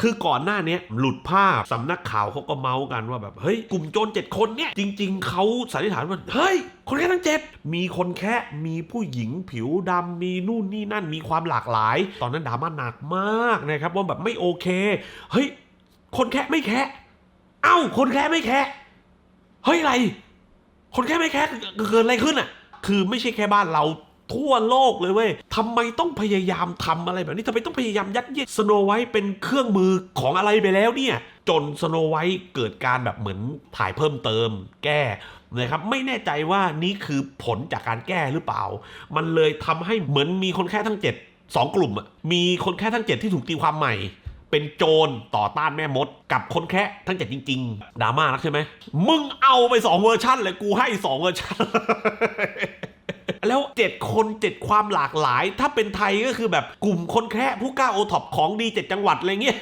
คือก่อนหน้านี้หลุดภาพสำนักข่าวเขาก็เมาส์กันว่าแบบเฮ้ยกลุ่มโจรเจ็ดคนเนี่ยจริง ๆเขาสันนิษฐานว่าเฮ้ยคนแค่ทั้งเจ็ดมีคนแค่มีผู้หญิงผิวดำมีนู่นนี่นั่นมีความหลากหลาย ตอนนั้นดราม่าหนักมากนะครับว่าแบบไม่โอเค เฮ้ย คนแค่ไม่แค่เอ้า คนแค่ไม่แค่เฮ้ยอะไร คนแค่ไม่แค่เกิดอะไรขึ้นอะ คือไม่ใช่แค่บ้านเรา ทั่วโลกเลยเว้ยทำไมต้องพยายามทำอะไรแบบนี้ทำไมต้องพยายามยัดเยียดสโนไวท์เป็นเครื่องมือของอะไรไปแล้วเนี่ย จนสโนไวท์เกิดการแบบเหมือนถ่ายเพิ่มเติม แก้นะครับไม่แน่ใจว่านี่คือผลจากการแก้หรือเปล่า มันเลยทำให้เหมือนมีคนแค่ทั้งเจ็ดสองกลุ่มอะมีคนแค่ทั้งเจ็ดที่ถูกตีความใหม่ เป็นโจรต่อต้านแม่มด กับคนแค่ทั้งเจ็ดจริง ๆดราม่านักใช่ไหมมึงเอาไปสองเวอร์ชันเลยกูให้สองเวอร์ชัน แล้วเจ็ดคนเจ็ดความหลากหลาย ถ้าเป็นไทยก็คือแบบกลุ่มคนแค่ผู้กล้าโอท็อปของดีเจ็ดจังหวัดอะไรเงี้ย